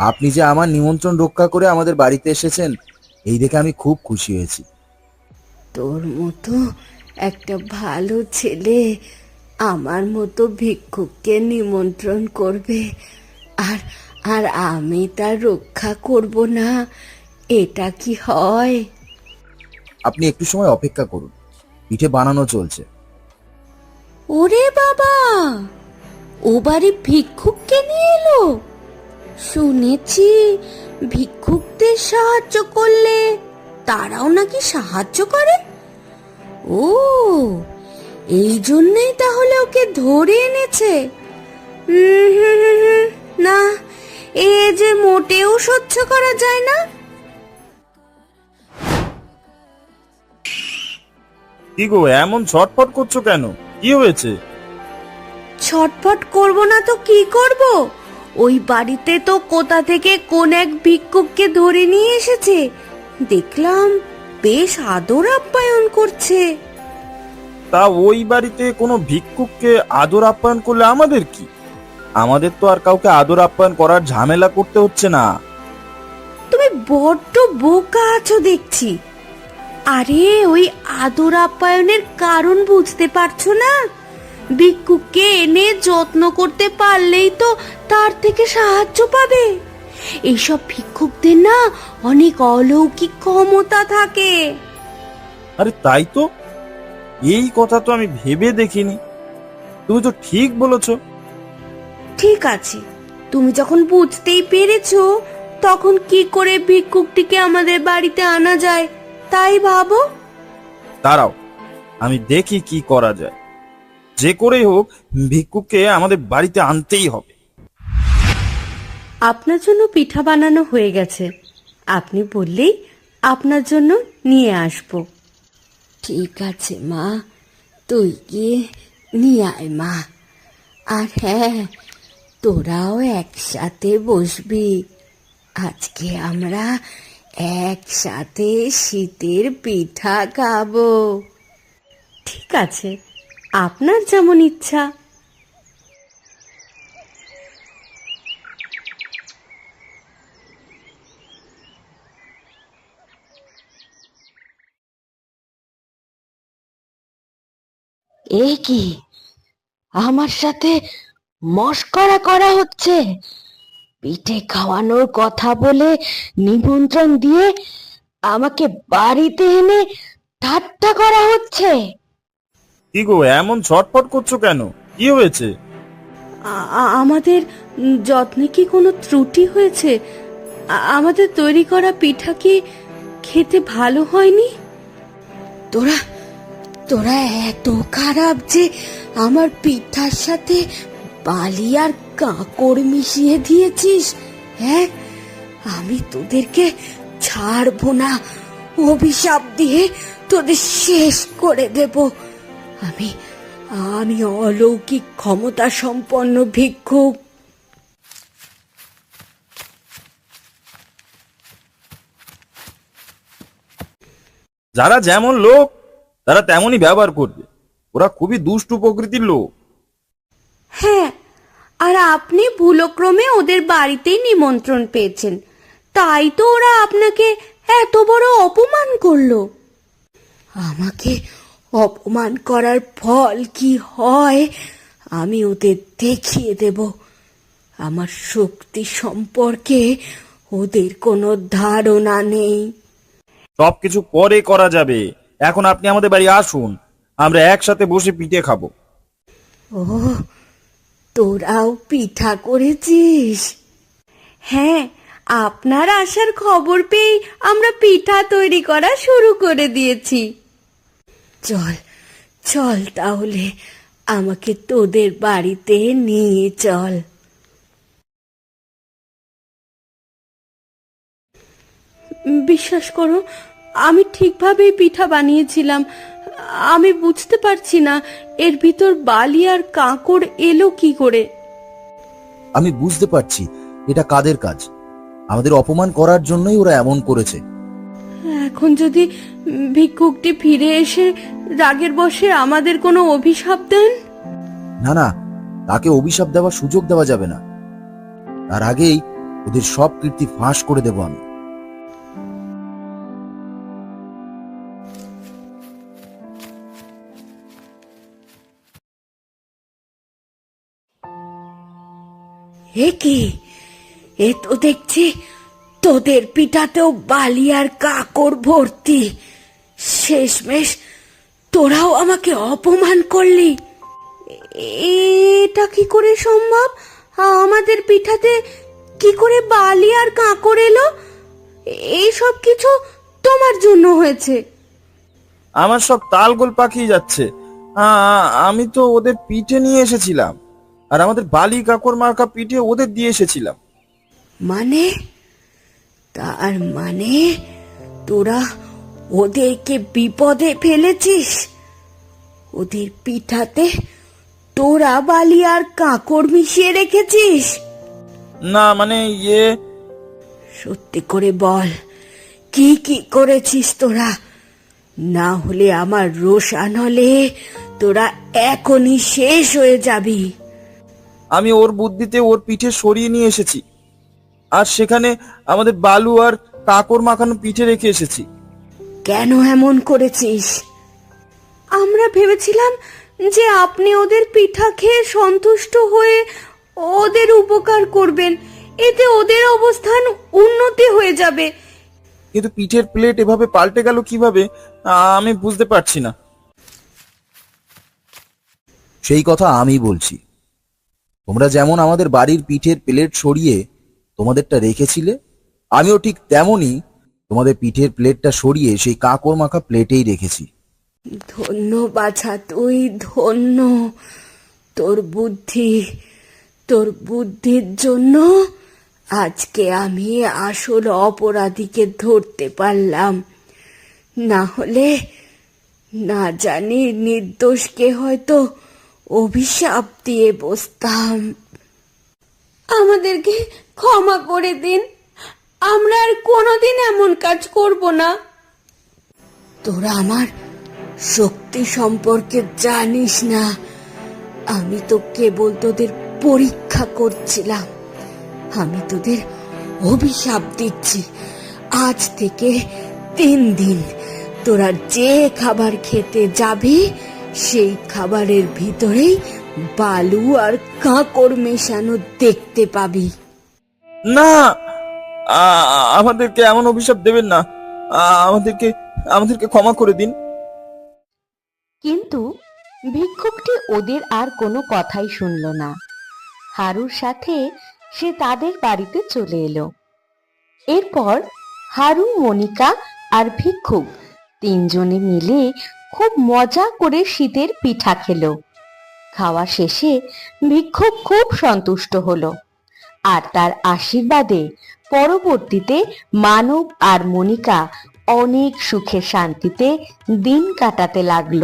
আপনি যে আমার নিমন্ত্রণ রক্ষা করে আমাদের বাড়িতে এসেছেন এই দেখে আমি খুব খুশি হয়েছি। তোর মতো একটা ভালো ছেলে আমার মতো ভিক্ষুককে নিমন্ত্রণ করবে আর আর আমি তার রক্ষা করব না এটা কি হয়? আপনি একটু সময় অপেক্ষা করুন। পিঠে বানানো চলছে। ওরে বাবা! ও বাড়ি ভিক্ষুককে নিয়ে এলো? শুনেছি ভিক্ষুকদের সাহায্য করলে তারাও নাকি সাহায্য করে? ও এই জন্যই তাহলে ওকে ধরে এনেছে। না এ যে মোটেও সহ্য করা যায় না। কি গো এমন ছটফট করছ কেন? কি হয়েছে? ছটফট করব না তো কি করব? ওই বাড়িতে তো কোথা থেকে কোন এক ভিক্ষুককে ধরে নিয়ে এসেছে। দেখলাম বেশ আদর আপ্যায়ন করছে। তা ওই বাড়িতে কোনো ভিক্ষুককে আদর আপ্যায়ন করলে আমাদের কি? আমাদের তো আর কাউকে আদর আপ্যায়ন করার ঝামেলা করতে হচ্ছে না। তুমি বড্ড বোকা আছো দেখছি। আরে ওই আদর আপ্যায়নের কারণ বুঝতে পারছ না? ভিক্ষুককে এনে যত্ন করতে পারলেই তো তার থেকে সাহায্য পাবে। এইসব ভিক্ষুকদের না অনেক অলৌকিক ক্ষমতা থাকে। আরে তাই তো? এই কথা তো আমি ভেবে দেখিনি। তুমি তো ঠিক বলেছ। ঠিক আছে তুমি যখন বুঝতেই পেরেছ তখন কি করে ভিক্ষুকটিকে আমাদের বাড়িতে আনা যায় তাই ভাবো। দাঁড়াও আমি দেখি কি করা যায়। যে করেই হোক ভিক্ষুককে আমাদের বাড়িতে আনতেই হবে। আপনার জন্য পিঠা বানানো হয়ে গেছে। আপনি বললেই আপনার জন্য নিয়ে আসব। ঠিক আছে মা। তুই গিয়ে নিয়ে আয় মা। আর হ্যাঁ তোরাও একসাথে বসবি। আজকে আমরা একসাথে শীতের পিঠা খাব। ঠিক আছে। আপনার যেমন ইচ্ছা। এ কি? আমার সাথে মস্করা করা হচ্ছে? পিঠে খাওয়ানোর কথা বলে নিমন্ত্রণ দিয়ে আমাকে বাড়িতে এনে ঠাট্টা করা হচ্ছে? কি গো এমন ছটফট করছ কেন? কি হয়েছে? আমাদের যত্নে কি কোনো ত্রুটি হয়েছে? আ- আমাদের তৈরি করা পিঠা কি খেতে ভালো হয়নি? তোরা তোরা এত খারাপ যে আমার পিঠার সাথে বালি আর কাঁকড় মিশিয়ে দিয়েছিস হ্যাঁ? আমি তোদেরকে ছাড়বো না অভিশাপ দিয়ে তোদের শেষ করে দেব। আমি আমি অলৌকিক ক্ষমতা সম্পন্ন ভিক্ষুক। যারা যেমন লোক তারা তেমনই ব্যবহার করবে। ওরা খুবই দুষ্টু প্রকৃতির লোক। হ্যাঁ আর আপনি ভুলক্রমে ওদের বাড়িতেই নিমন্ত্রণ পেয়েছেন। তাই তো ওরা আপনাকে এত বড় অপমান করল। আমাকে অপমান করার ফল কি হয়? আমি ওদের দেখিয়ে দেব। আমার শক্তি সম্পর্কে ওদের কোনো ধারণা নেই। সবকিছু পরে করা যাবে। এখন আপনি আমাদের বাড়ি আসুন। আমরা একসাথে বসে পিঠে খাব। ও তোরাও পিঠা করেছিস? হ্যাঁ আপনার আসার খবর পেয়ে আমরা পিঠা তৈরি করা শুরু করে দিয়েছি। চল চল তাহলে আমাকে তোদের বাড়িতে নিয়ে চল। বিশ্বাস করো, আমি ঠিকভাবেই পিঠা বানিয়েছিলাম। আমি বুঝতে পারছি না, এর ভিতর বালি আর কাঁকড় এলো কি করে? আমি বুঝতে পারছি, এটা কাদের কাজ? আমাদের অপমান করার জন্যই ওরা এমন করেছে। এখন যদি ভিক্ষুকটি ফিরে এসে রাগের বশে আমাদের কোনো অভিশাপ দেন? না না তাকে অভিশাপ দেওয়ার সুযোগ দেওয়া যাবে না। তার আগেই ওদের সব কীর্তি ফাঁস করে দেব আমি। এ কি? এ তো দেখছি তোদের পিঠাতেও বালি আর কাকড় ভর্তি। শেষমেশ তোরাও আমাকে অপমান করলি। এটা কি করে সম্ভব? আমাদের পিঠাতে কি করে বালি আর কাকড় এলো? এইসব কিছু তোমার জন্য হয়েছে। আমার সব তালগোল পাকিয়ে যাচ্ছে। আ- আমি তো ওদের পিঠে নিয়ে এসেছিলাম। আর আমাদের বালি কাকড় মার্কা পিঠে ওদের দিয়ে এসেছিলাম। মানে? তার মানে তোরা ওদেরকে বিপদে ফেলেছিস? ওদের পিঠাতে তোরা বালি আর কাকড় মিশিয়ে রেখেছিস? না মানে ইয়ে সত্যি করে বল কি কি করেছিস তোরা? না হলে আমার রোশান হলে তোরা এখনই শেষ হয়ে যাবি। আমি ওর বুদ্ধিতে ওর পিঠে সরিয়ে নিয়ে এসেছি। আর সেখানে আমাদের বালু আর কাকর মাখানো পিঠে রেখে এসেছি। কেন এমন করেছিস? আমরা ভেবেছিলাম যে আপনি ওদের পিঠা খেয়ে সন্তুষ্ট হয়ে ওদের উপকার করবেন। এতে ওদের অবস্থান উন্নতি হয়ে যাবে। কিন্তু পিঠের প্লেট এভাবে পাল্টে গেল কীভাবে? আমি বুঝতে পারছি না। সেই কথা আমি বলছি। তোমরা যেমন আমাদের বাড়ির পিঠের প্লেট সরিয়ে তোমাদেরটা রেখেছিলে? আমিও ঠিক তেমনই তোমাদের পিঠের প্লেটটা সরিয়ে সেই কাকড় মাখা প্লেটেই রেখেছি। ধন্য বাছা তুই ধন্য। তোর বুদ্ধি, তোর বুদ্ধির জন্য আজকে আমি আসল অপরাধীকে ধরতে পারলাম। না হলে না জানি নির্দোষকে হয়তো অভিশাপ দিয়ে বসতাম। আমাদেরকে ক্ষমা করে দিন। আমরা আর কোনোদিন এমন কাজ করব না। তোরা আমার শক্তি সম্পর্কে জানিস না। আমি তো কেবল তোদের পরীক্ষা করছিলাম। আমি তোদের অভিশাপ দিচ্ছি। আজ থেকে তিন দিন তোরা যে খাবার খেতে যাবি, সেই খাবারের ভিতরেই বালু আর কাঁকড় মেশানো দেখতে পাবি। না আমাদেরকে এমন অভিশাপ দেবেন না। আমাদেরকে আমাদেরকে ক্ষমা করে দিন। কিন্তু ভিক্ষুকটি ওদের আর কোনো কথাই শুনল না। হারুর সাথে সে তাদের বাড়িতে চলে এলো। এরপর হারু মনিকা আর ভিক্ষুক তিনজনে মিলে খুব মজা করে শীতের পিঠা খেলো। খাওয়া শেষে ভিক্ষুক খুব সন্তুষ্ট হল। আর তার আশীর্বাদে পরবর্তীতে মানব আর মনিকা অনেক সুখে শান্তিতে দিন কাটাতে লাগল।